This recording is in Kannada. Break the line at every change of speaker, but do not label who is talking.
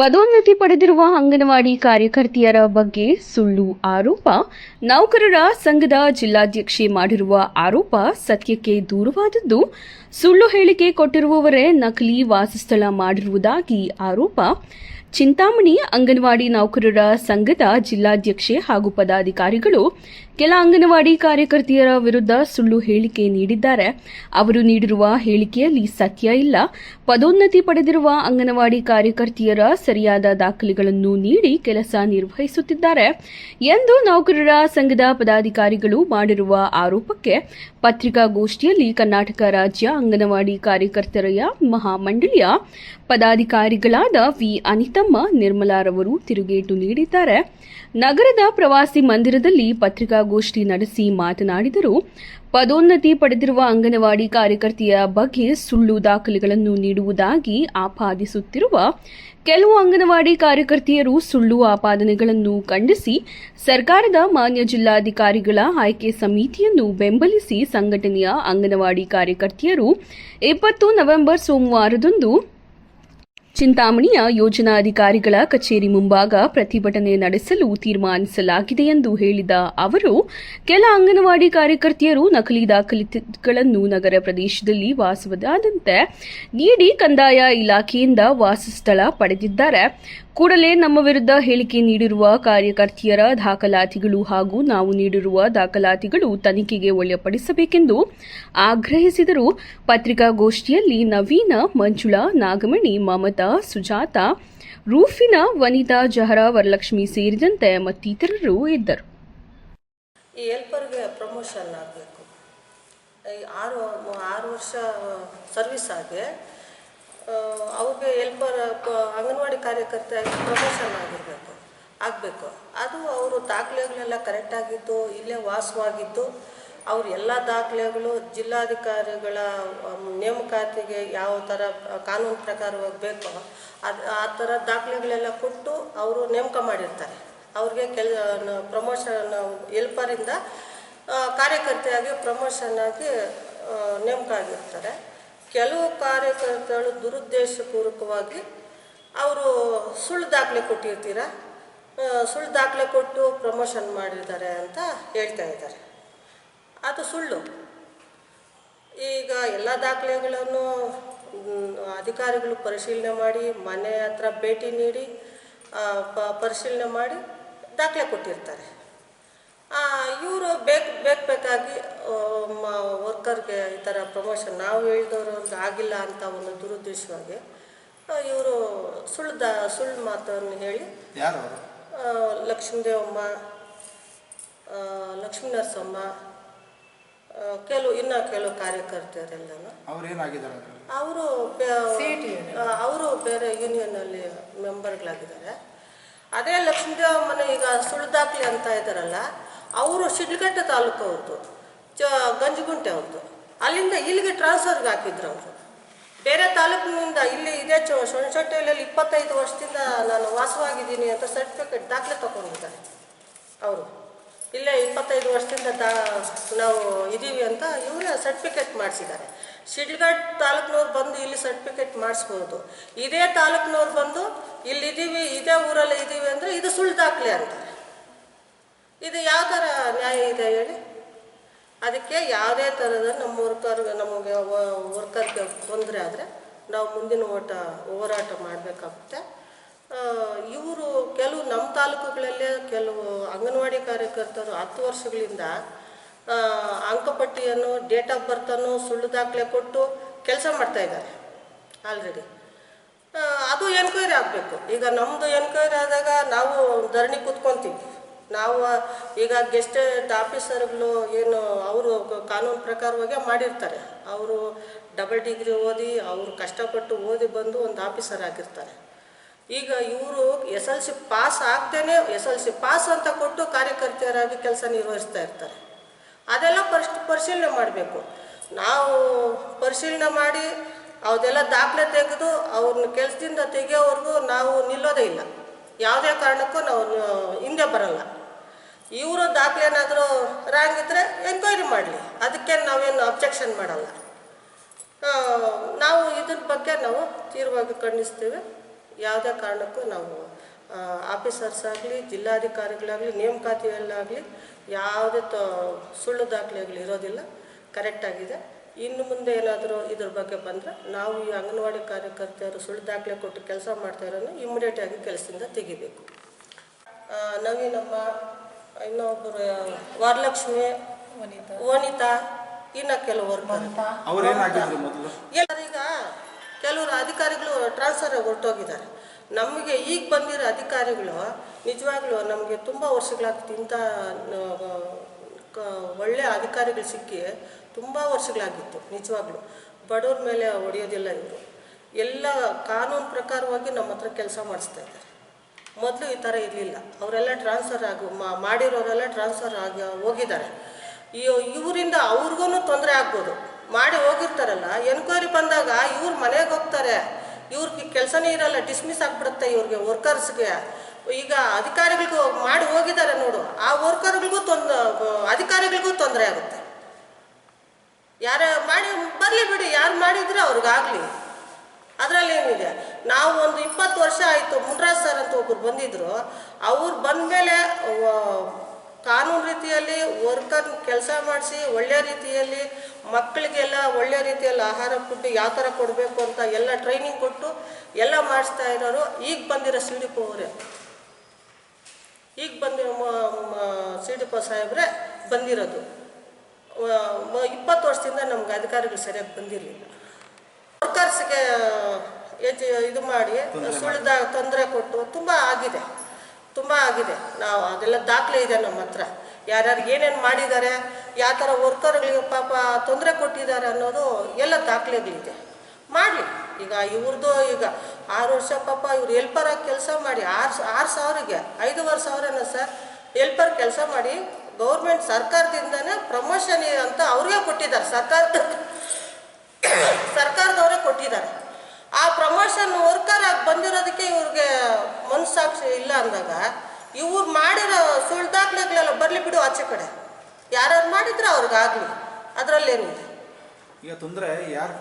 ಪದೋನ್ನತಿ ಪಡೆದಿರುವ ಅಂಗನವಾಡಿ ಕಾರ್ಯಕರ್ತೆಯರ ಬಗ್ಗೆ ಸುಳ್ಳು ಆರೋಪ. ನೌಕರರ ಸಂಘದ ಜಿಲ್ಲಾಧ್ಯಕ್ಷೆ ಮಾಡಿರುವ ಆರೋಪ ಸತ್ಯಕ್ಕೆ ದೂರವಾದದ್ದು. ಸುಳ್ಳು ಹೇಳಿಕೆ ಕೊಟ್ಟಿರುವವರೇ ನಕಲಿ ವಾಸಸ್ಥಳ ಮಾಡಿರುವುದಾಗಿ ಆರೋಪ. ಚಿಂತಾಮಣಿ ಅಂಗನವಾಡಿ ನೌಕರರ ಸಂಘದ ಜಿಲ್ಲಾಧ್ಯಕ್ಷೆ ಹಾಗೂ ಪದಾಧಿಕಾರಿಗಳು ಕೆಲ ಅಂಗನವಾಡಿ ಕಾರ್ಯಕರ್ತೆಯರ ವಿರುದ್ಧ ಸುಳ್ಳು ಹೇಳಿಕೆ ನೀಡಿದ್ದಾರೆ. ಅವರು ನೀಡಿರುವ ಹೇಳಿಕೆಯಲ್ಲಿ ಸತ್ಯ ಇಲ್ಲ. ಪದೋನ್ನತಿ ಪಡೆದಿರುವ ಅಂಗನವಾಡಿ ಕಾರ್ಯಕರ್ತೆಯರ ಸರಿಯಾದ ದಾಖಲೆಗಳನ್ನು ನೀಡಿ ಕೆಲಸ ನಿರ್ವಹಿಸುತ್ತಿದ್ದಾರೆ. ಎಂದು ನೌಕರರ ಸಂಘದ ಪದಾಧಿಕಾರಿಗಳು ಮಾಡಿರುವ ಆರೋಪಕ್ಕೆ ಪತ್ರಿಕಾಗೋಷ್ಠಿಯಲ್ಲಿ ಕರ್ನಾಟಕ ರಾಜ್ಯ ಅಂಗನವಾಡಿ ಕಾರ್ಯಕರ್ತರ ಮಹಾಮಂಡಳಿಯ ಪದಾಧಿಕಾರಿಗಳಾದ ವಿ. ಅನಿತಮ್ಮ ನಿರ್ಮಲಾರವರು ತಿರುಗೇಟು ನೀಡಿದ್ದಾರೆ. ನಗರದ ಪ್ರವಾಸಿ ಮಂದಿರದಲ್ಲಿ ಪತ್ರಿಕಾಗೋಷ್ಠಿ ನಡೆಸಿ ಮಾತನಾಡಿದರು. ಪದೋನ್ನತಿ ಪಡೆದಿರುವ ಅಂಗನವಾಡಿ ಕಾರ್ಯಕರ್ತೆಯ ಬಗ್ಗೆ ಸುಳ್ಳು ದಾಖಲೆಗಳನ್ನು ನೀಡುವುದಾಗಿ ಆಪಾದಿಸುತ್ತಿರುವ ಕೆಲವು ಅಂಗನವಾಡಿ ಕಾರ್ಯಕರ್ತೆಯರು ಸುಳ್ಳು ಆಪಾದನೆಗಳನ್ನು ಖಂಡಿಸಿ ಸರ್ಕಾರದ ಮಾನ್ಯ ಜಿಲ್ಲಾಧಿಕಾರಿಗಳ ಆಯ್ಕೆ ಸಮಿತಿಯನ್ನು ಬೆಂಬಲಿಸಿ ಸಂಘಟನೆಯ ಅಂಗನವಾಡಿ ಕಾರ್ಯಕರ್ತೆಯರು ಇಪ್ಪತ್ತು ನವೆಂಬರ್ ಸೋಮವಾರದಂದು ಚಿಂತಾಮಣಿಯ ಯೋಜನಾಧಿಕಾರಿಗಳ ಕಚೇರಿ ಮುಂಭಾಗ ಪ್ರತಿಭಟನೆ ನಡೆಸಲು ತೀರ್ಮಾನಿಸಲಾಗಿದೆ ಎಂದು ಹೇಳಿದ ಅವರು, ಕೆಲ ಅಂಗನವಾಡಿ ಕಾರ್ಯಕರ್ತೆಯರು ನಕಲಿ ದಾಖಲೆಗಳನ್ನು ನಗರ ಪ್ರದೇಶದಲ್ಲಿ ವಾಸವದಾದಂತೆ ನೀಡಿ ಕಂದಾಯ ಇಲಾಖೆಯಿಂದ ವಾಸಸ್ಥಳ ಪಡೆದಿದ್ದಾರೆ. ಕೂಡಲೇ ನಮ್ಮ ವಿರುದ್ಧ ಹೇಳಿಕೆ ನೀಡಿರುವ ಕಾರ್ಯಕರ್ತೆಯರ ದಾಖಲಾತಿಗಳು ಹಾಗೂ ನಾವು ನೀಡಿರುವ ದಾಖಲಾತಿಗಳು ತನಿಖೆಗೆ ಒಳಪಡಿಸಬೇಕೆಂದು ಆಗ್ರಹಿಸಿದರು. ಪತ್ರಿಕಾಗೋಷ್ಠಿಯಲ್ಲಿ ನವೀನ ಮಂಜುಳಾ ನಾಗಮಣಿ ಮಮತಾ ಸುಜಾತ ರೂಫಿನ ವನಿತಾ ಜಹರಾ ವರಲಕ್ಷ್ಮಿ ಸೇರಿದಂತೆ ಮತ್ತಿತರರು ಇದ್ದರು.
ಈ ಪ್ರಮೋಷನ್ ಆಗಬೇಕು. ಆರು ಆರು ವರ್ಷ ಸರ್ವಿಸ್ ಆಗಿ ಆ, ಅವ್ರಿಗೆ ಎಲ್ಪರ್ ಅಂಗನವಾಡಿ ಕಾರ್ಯಕರ್ತೆಯಾಗಿ ಪ್ರಮೋಷನ್ ಆಗಿರಬೇಕು, ಆಗಬೇಕು. ಅದು ಅವರು ದಾಖಲೆಗಳೆಲ್ಲ ಕರೆಕ್ಟಾಗಿದ್ದು ಇಲ್ಲೇ ವಾಸವಾಗಿದ್ದು, ಅವ್ರ ಎಲ್ಲ ದಾಖಲೆಗಳು ಜಿಲ್ಲಾಧಿಕಾರಿಗಳ ನೇಮಕಾತಿಗೆ ಯಾವ ಥರ ಕಾನೂನು ಪ್ರಕಾರವಾಗಿ ಬೇಕೋ, ಅದು, ಆ ಥರ ದಾಖಲೆಗಳೆಲ್ಲ ಕೊಟ್ಟು ಅವರು ನೇಮಕ ಮಾಡಿರ್ತಾರೆ. ಅವ್ರಿಗೆ ಕೆಲ ಪ್ರಮೋಷನ್ ಎಲ್ಪರಿಂದ ಕಾರ್ಯಕರ್ತೆಯಾಗಿ ಪ್ರಮೋಷನ್ ಆಗಿ ನೇಮಕ ಆಗಿರ್ತಾರೆ. ಕೆಲವು ಕಾರ್ಯಕರ್ತರು ದುರುದ್ದೇಶಪೂರ್ವಕವಾಗಿ ಅವರು ಸುಳ್ಳು ದಾಖಲೆ ಕೊಟ್ಟಿರ್ತೀರ? ಸುಳ್ಳು ದಾಖಲೆ ಕೊಟ್ಟು ಪ್ರಮೋಷನ್ ಮಾಡಿದ್ದಾರೆ ಅಂತ ಹೇಳ್ತಾ ಇದ್ದಾರೆ. ಅದು ಸುಳ್ಳು. ಈಗ ಎಲ್ಲ ದಾಖಲೆಗಳನ್ನು ಅಧಿಕಾರಿಗಳು ಪರಿಶೀಲನೆ ಮಾಡಿ, ಮನೆ ಹತ್ರ ಭೇಟಿ ನೀಡಿ ಪರಿಶೀಲನೆ ಮಾಡಿ ದಾಖಲೆ ಕೊಟ್ಟಿರ್ತಾರೆ. ಇವರು ಬೇಕು ಬೇಕು ಬೇಕಾಗಿ ವರ್ಕರ್ಗೆ ಈ ಥರ ಪ್ರಮೋಷನ್ ನಾವು ಹೇಳಿದವರು ಆಗಿಲ್ಲ ಅಂತ ಒಂದು ದುರುದ್ದೇಶವಾಗಿ ಇವರು ಸುಳ್ಳು ದ ಸುಳ್ಳು ಮಾತನ್ನು ಹೇಳಿ
ಯಾರು ಅವರು?
ಆ, ಲಕ್ಷ್ಮೀದೇವಮ್ಮ ಲಕ್ಷ್ಮೀ ನರಸಮ್ಮ ಕೆಲವು ಇನ್ನು ಕೆಲವು ಕಾರ್ಯಕರ್ತರೆಲ್ಲನೂ
ಅವ್ರು ಏನಾಗಿದ್ದಾರೆ ಅದರಲ್ಲಿ
ಅವರು ಅವರು ಬೇರೆ ಯೂನಿಯನ್ನಲ್ಲಿ ಮೆಂಬರ್ಗಳಾಗಿದ್ದಾರೆ ಅದೇ ಲಕ್ಷ್ಮೀದೇವಮ್ಮನ ಈಗ ಸುಳ್ಳು ದಾಖಲೆ ಅಂತ ಇದ್ದಾರಲ್ಲ ಅವರು ಶಿಡ್ಲಘಟ್ಟ ತಾಲೂಕು ಅವ್ರದ್ದು ಚ, ಗಂಜಗುಂಟೆ ಅವ್ರದ್ದು ಅಲ್ಲಿಂದ ಇಲ್ಲಿಗೆ ಟ್ರಾನ್ಸ್ಫರ್ಗೆ ಹಾಕಿದ್ರು ಅವರು. ಬೇರೆ ತಾಲೂಕಿನಿಂದ ಇಲ್ಲಿ ಇದೇ ಚ ಸೊಣಸೊಟ್ಟೆಯಲ್ಲಿ ಇಪ್ಪತ್ತೈದು ವರ್ಷದಿಂದ ನಾನು ವಾಸವಾಗಿದ್ದೀನಿ ಅಂತ ಸರ್ಟಿಫಿಕೇಟ್ ದಾಖಲೆ ತಗೊಂಡಿದ್ದಾರೆ ಅವರು. ಇಲ್ಲೇ ಇಪ್ಪತ್ತೈದು ವರ್ಷದಿಂದ ದಾ ನಾವು ಇದ್ದೀವಿ ಅಂತ ಇವರೇ ಸರ್ಟಿಫಿಕೇಟ್ ಮಾಡಿಸಿದ್ದಾರೆ. ಶಿಡ್ಲಘಟ್ಟ ತಾಲೂಕಿನವ್ರು ಬಂದು ಇಲ್ಲಿ ಸರ್ಟಿಫಿಕೇಟ್ ಮಾಡಿಸ್ಬೋದು. ಇದೇ ತಾಲೂಕಿನವ್ರು ಬಂದು ಇಲ್ಲಿದ್ದೀವಿ ಇದೇ ಊರಲ್ಲಿ ಇದ್ದೀವಿ ಅಂದರೆ ಇದು ಸುಳ್ಳು ದಾಖಲೆ ಅಂತಾರೆ ಇದು ಯಾವ ಥರ ನ್ಯಾಯ ಇದೆ ಹೇಳಿ? ಅದಕ್ಕೆ ಯಾವುದೇ ಥರದ ನಮ್ಮ ವರ್ಕರ್, ನಮಗೆ ವರ್ಕರ್ಗೆ ತೊಂದರೆ ಆದರೆ ನಾವು ಮುಂದಿನ ಓಟ, ಹೋರಾಟ ಮಾಡಬೇಕಾಗುತ್ತೆ. ಇವರು ಕೆಲವು ನಮ್ಮ ತಾಲೂಕುಗಳಲ್ಲೇ ಕೆಲವು ಅಂಗನವಾಡಿ ಕಾರ್ಯಕರ್ತರು ಹತ್ತು ವರ್ಷಗಳಿಂದ ಅಂಕಪಟ್ಟಿಯನ್ನು ಡೇಟ್ ಆಫ್ ಬರ್ತನ್ನು, ಸುಳ್ಳು ದಾಖಲೆ ಕೊಟ್ಟು ಕೆಲಸ ಮಾಡ್ತಾ ಇದ್ದಾರೆ ಆಲ್ರೆಡಿ. ಅದು ಎನ್ಕ್ವೈರಿ ಆಗಬೇಕು. ಈಗ ನಮ್ಮದು ಎನ್ಕ್ವೈರಿ ಆದಾಗ ನಾವು ಧರಣಿ ಕೂತ್ಕೊತೀವಿ. ನಾವು, ಈಗ ಗೆಸ್ಟ್ ಆಫೀಸರ್ಗಳು ಏನು, ಅವರು ಕಾನೂನು ಪ್ರಕಾರವಾಗಿ ಮಾಡಿರ್ತಾರೆ. ಅವರು ಡಬಲ್ ಡಿಗ್ರಿ ಓದಿ, ಅವರು ಕಷ್ಟಪಟ್ಟು ಓದಿ ಬಂದು ಒಂದು ಆಫೀಸರ್ ಆಗಿರ್ತಾರೆ. ಈಗ ಇವರು ಎಸ್ ಎಲ್ ಸಿ ಪಾಸ್ ಆಗ್ದೇನೆ ಎಸ್ ಎಲ್ ಸಿ ಪಾಸ್ ಅಂತ ಕೊಟ್ಟು ಕಾರ್ಯಕರ್ತೆಯರಾಗಿ ಕೆಲಸ ನಿರ್ವಹಿಸ್ತಾ ಇರ್ತಾರೆ. ಅದೆಲ್ಲ ಪರ್ಶ್, ಪರಿಶೀಲನೆ ಮಾಡಬೇಕು. ನಾವು ಪರಿಶೀಲನೆ ಮಾಡಿ ಅದೆಲ್ಲ ದಾಖಲೆ ತೆಗೆದು ಅವ್ರನ್ನ ಕೆಲಸದಿಂದ ತೆಗೆಯೋವರೆಗೂ ನಾವು ನಿಲ್ಲೋದೇ ಇಲ್ಲ. ಯಾವುದೇ ಕಾರಣಕ್ಕೂ ನಾವು, ಹಿಂದೆ ಬರಲ್ಲ. ಇವರು ದಾಖಲೆ ಏನಾದರೂ ರಾಂಗ್ ಇದ್ದರೆ ಎನ್ಕ್ವೈರಿ ಮಾಡಲಿ. ಅದಕ್ಕೆ ನಾವೇನು ಅಬ್ಜೆಕ್ಷನ್ ಮಾಡಲ್ಲ. ನಾವು ಇದ್ರ ಬಗ್ಗೆ ನಾವು ತೀವ್ರವಾಗಿ ಖಂಡಿಸ್ತೇವೆ. ಯಾವುದೇ ಕಾರಣಕ್ಕೂ ನಾವು ಆಫೀಸರ್ಸ್ ಆಗಲಿ, ಜಿಲ್ಲಾಧಿಕಾರಿಗಳಾಗಲಿ ನೇಮಕಾತಿಯಲ್ಲಾಗಲಿ ಯಾವುದೇ ತ, ಸುಳ್ಳು ದಾಖಲೆಗಳು ಇರೋದಿಲ್ಲ. ಕರೆಕ್ಟಾಗಿದೆ ಇನ್ನು ಮುಂದೆ ಏನಾದರೂ ಇದ್ರ ಬಗ್ಗೆ ಬಂದರೆ ನಾವು ಈ ಅಂಗನವಾಡಿ ಕಾರ್ಯಕರ್ತೆಯರು ಸುಳ್ಳು ದಾಖಲೆ ಕೊಟ್ಟು ಕೆಲಸ ಮಾಡ್ತಾ ಇರೋದನ್ನು ಇಮಿಡಿಯೇಟಾಗಿ ಕೆಲಸದಿಂದ ತೆಗಿಬೇಕು. ನವೀನಮ್ಮ ಇನ್ನೊಬ್ಬರು ವರಲಕ್ಷ್ಮಿ ವನಿತಾ. ಇನ್ನು ಕೆಲವರು ಎಲ್ಲರೀಗ ಕೆಲವರು ಅಧಿಕಾರಿಗಳು ಟ್ರಾನ್ಸ್ಫರ್ ಆಗಿ ಹೊರಟೋಗಿದ್ದಾರೆ. ನಮಗೆ ಈಗ ಬಂದಿರೋ ಅಧಿಕಾರಿಗಳು ನಿಜವಾಗ್ಲೂ ನಮಗೆ ತುಂಬ ವರ್ಷಗಳಾಗ್ತಿತ್ತು ಇಂಥ ಒಳ್ಳೆ ಅಧಿಕಾರಿಗಳು ಸಿಕ್ಕಿ ತುಂಬ ವರ್ಷಗಳಾಗಿತ್ತು ನಿಜವಾಗ್ಲೂ. ಬಡವ್ರ ಮೇಲೆ ಹೊಡೆಯೋದಿಲ್ಲ ಇವರು. ಎಲ್ಲ ಕಾನೂನು ಪ್ರಕಾರವಾಗಿ ನಮ್ಮ ಹತ್ರ ಕೆಲಸ ಮಾಡಿಸ್ತಾ ಇದ್ದಾರೆ. ಮೊದಲು ಈ ಥರ ಇರಲಿಲ್ಲ. ಅವರೆಲ್ಲ ಟ್ರಾನ್ಸ್ಫರ್ ಆಗಿ ಮಾಡಿರೋರೆಲ್ಲ ಟ್ರಾನ್ಸ್ಫರ್ ಆಗಿ, ಹೋಗಿದ್ದಾರೆ. ಇವರಿಂದ ಅವ್ರಿಗೂ ತೊಂದರೆ ಆಗ್ಬೋದು. ಮಾಡಿ ಹೋಗಿರ್ತಾರಲ್ಲ ಎನ್ಕ್ವೈರಿ ಬಂದಾಗ ಇವ್ರು ಮನೆಗೆ ಹೋಗ್ತಾರೆ. ಇವ್ರಿಗೆ ಕೆಲಸನೇ ಇರಲ್ಲ ಡಿಸ್ಮಿಸ್ ಆಗಿಬಿಡುತ್ತೆ ಇವ್ರಿಗೆ ವರ್ಕರ್ಸ್ಗೆ ಈಗ ಅಧಿಕಾರಿಗಳಿಗೂ ಮಾಡಿ ಹೋಗಿದ್ದಾರೆ ನೋಡು. ಆ ವರ್ಕರ್ಗಳಿಗೂ ತೊಂದ, ಅಧಿಕಾರಿಗಳಿಗೂ ತೊಂದರೆ ಆಗುತ್ತೆ. ಯಾರ, ಮಾಡಿ, ಬರಲಿ ಬಿಡಿ, ಯಾರು ಮಾಡಿದ್ರೆ ಅವ್ರಿಗಾಗಲಿ. ಅದರಲ್ಲಿ ಏನಿದೆ? ನಾವು ಒಂದು ಇಪ್ಪತ್ತು ವರ್ಷ ಆಯಿತು ಮುನ್ರಾಜ್ ಸರ್ ಅಂತ ಒಬ್ಬರು ಬಂದಿದ್ರು. ಅವ್ರು ಬಂದಮೇಲೆ ಕಾನೂನು ರೀತಿಯಲ್ಲಿ ವರ್ಕರ್ ಕೆಲಸ ಮಾಡಿಸಿ ಒಳ್ಳೆ ರೀತಿಯಲ್ಲಿ ಮಕ್ಕಳಿಗೆಲ್ಲ ಒಳ್ಳೆ ರೀತಿಯಲ್ಲಿ ಆಹಾರ ಕೊಟ್ಟು ಯಾವ ಥರ ಕೊಡಬೇಕು ಅಂತ ಎಲ್ಲ ಟ್ರೈನಿಂಗ್ ಕೊಟ್ಟು ಎಲ್ಲ ಮಾಡಿಸ್ತಾ ಇರೋರು. ಈಗ ಬಂದಿರೋ ಸಿ ಡಿ ಅವರೇ. ಈಗ ಬಂದಿರೋ ಸಿ ಡಿ ಪೋ ಸಾಹೇಬ್ರೆ ಬಂದಿರೋದು. ಇಪ್ಪತ್ತು ವರ್ಷದಿಂದ ನಮ್ಗೆ ಅಧಿಕಾರಿಗಳು ಸರಿಯಾಗಿ ಬಂದಿರಲಿಲ್ಲ. ವರ್ಕರ್ಸ್ಗೆ ಹೆಚ್ಚು ಇದು ಮಾಡಿ ಸುಳ್ದ ತೊಂದರೆ ಕೊಟ್ಟು ತುಂಬ ಆಗಿದೆ. ತುಂಬ ಆಗಿದೆ. ನಾವು ಅದೆಲ್ಲ ದಾಖಲೆ ಇದೆ ನಮ್ಮ ಹತ್ರ. ಯಾರ್ಯಾರು ಏನೇನು ಮಾಡಿದ್ದಾರೆ ಯಾವ ಥರ ವರ್ಕರ್ಗಳಿಗೆ ಪಾಪ ತೊಂದರೆ ಕೊಟ್ಟಿದ್ದಾರೆ ಅನ್ನೋದು ಎಲ್ಲ ದಾಖಲೆಗಳಿದೆ. ಮಾಡಲಿ. ಈಗ ಇವ್ರದ್ದು ಈಗ ಆರು ವರ್ಷ ಪಾಪ ಇವ್ರು ಹೆಲ್ಪರಾಗಿ ಕೆಲಸ ಮಾಡಿ ಆರು ಆರು ಸಾವಿರಗೆ ಐದೂವರೆ ಸಾವಿರನ ಸರ್ ಹೆಲ್ಪರ್ ಕೆಲಸ ಮಾಡಿ ಗೌರ್ಮೆಂಟ್ ಸರ್ಕಾರದಿಂದನೇ ಪ್ರಮೋಷನ್ ಅಂತ ಅವ್ರಿಗೆ ಕೊಟ್ಟಿದ್ದಾರೆ. ಸರ್ಕಾರ ಸರ್ಕಾರದವರೇ ಕೊಟ್ಟಿದ್ದಾರೆ ಆ ಪ್ರಮೋಷನ್ ವರ್ಕರ್ ಆಗಿ ಬಂದಿರೋದಕ್ಕೆ ಇವ್ರಿಗೆ ಮನಸ್ಸಾಕ್ಷಿ ಇಲ್ಲ ಅಂದಾಗ ಇವ್ರು ಮಾಡಿರೋ ಸುಳ್ಳು ದಾಖಲೆಗಳೆಲ್ಲ ಬರಲಿ ಬಿಡು ಆಚೆ ಮಾಡಿದ್ರು ಮಾಡಿದ್ರೆ ಅವ್ರಿಗಾಗಲಿ. ಅದರಲ್ಲಿರುವುದು
ಈಗ ತೊಂದರೆ ಯಾರು